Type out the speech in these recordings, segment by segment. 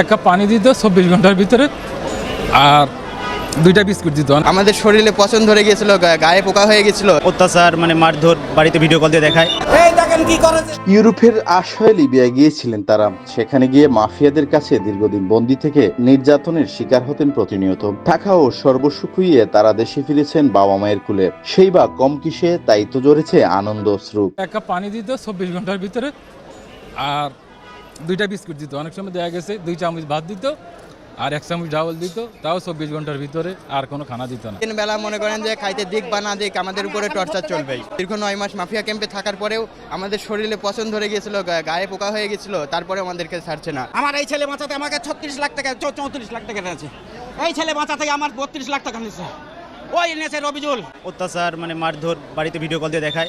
এক কাপ পানি দিতে চব্বিশ ঘণ্টার ভিতরে। আর দুইটা বিস্কুট দিত। আমাদের শরীরে পছন্দ ধরে গিয়েছিল গায়ে পোকা হয়ে গেছিল অত্যাচার মানে মারধর বাড়িতে ভিডিও কল দিয়ে দেখায়। ইউরোপের আশায় লিবিয়ায় গিয়েছিলেন তারা। সেখানে গিয়ে মাফিয়াদের কাছে দীর্ঘদিন বন্দী থেকে নির্যাতনের শিকার হতেন প্রতিনিয়ত। টাকা ও সর্বস্ব খুইয়ে তারা দেশে ফিরেছেন বাবা মায়ের কুলে। সেই বা কম কিসে তাই তো জড়েছে আনন্দ অশ্রু এক কাপ পানি দিত চব্বিশ ঘণ্টার ভিতরে আর দুইটা বিস্কুট দিত। অনেক সময় দেখা গেছে দুই চামচ ভাত দিত আর এক চামচ ডাউল দিত তাও চব্বিশ ঘণ্টার ভিতরে আর কোনো খানা দিত না। দিন বেলা মনে করেন যে খাইতে দিক বা না দিক আমাদের উপরে টর্চার চলবেই। দীর্ঘ নয় মাস মাফিয়া ক্যাম্পে থাকার পরেও আমাদের শরীরে পছন্দ ধরে গিয়েছিল গায়ে পোকা হয়ে গেছিল তারপরে আমাদেরকে ছাড়ছে না। আমার এই ছেলে বাঁচাতে আমাকে ছত্রিশ লাখ টাকা চৌ- চৌত্রিশ লাখ টাকা দিয়েছে। এই ছেলে বাঁচাতে আমার বত্রিশ লাখ টাকা নিচ্ছে ওই এনেছে রবিজুল। অত্যাচার মানে মারধর বাড়িতে ভিডিও কল দিয়ে দেখায়।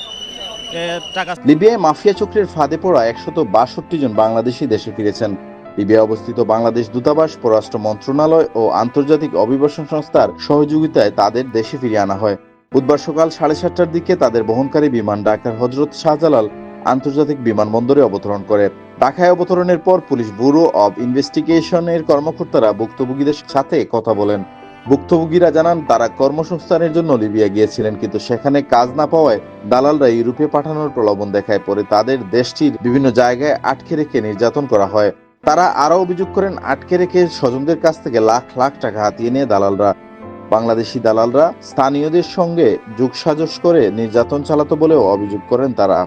টাকা লিবিয়ায় মাফিয়া চক্রের ফাঁদে পড়া একশত বাষট্টি জন বাংলাদেশি দেশে ফিরেছেন। লিবিয়ায় অবস্থিত বাংলাদেশ দূতাবাস, পররাষ্ট্র মন্ত্রণালয় ও আন্তর্জাতিক অভিবাসন সংস্থার সহযোগিতায় তাদের দেশে ফিরিয়ে আনা হয়। বুধবার সকাল সাড়ে সাতটার দিকে তাদের বহনকারী বিমান ঢাকার হজরত শাহজালাল আন্তর্জাতিক বিমানবন্দরে অবতরণ করে। ঢাকায় অবতরণের পর পুলিশ ব্যুরো অব ইনভেস্টিগেশনের কর্মকর্তারা ভুক্তভোগীদের সাথে কথা বলেন। ভুক্তভোগীরা জানান, তারা কর্মসংস্থানের জন্য লিবিয়া গিয়েছিলেন, কিন্তু সেখানে কাজ না পাওয়ায় দালালরা ইউরোপে পাঠানোর প্রলোভন দেখায়। পরে তাদের দেশটির বিভিন্ন জায়গায় আটকে রেখে নির্যাতন করা হয়। তারা আরও অভিযোগ করেন, আটকে রেখে স্বজনদের কাছ থেকে লাখ লাখ টাকা হাতিয়ে নিয়ে দালালরা। বাংলাদেশি দালালরা স্থানীয়দের সঙ্গে যোগসাজশ করে নির্যাতন চালাতো বলেও অভিযোগ করেন তারা।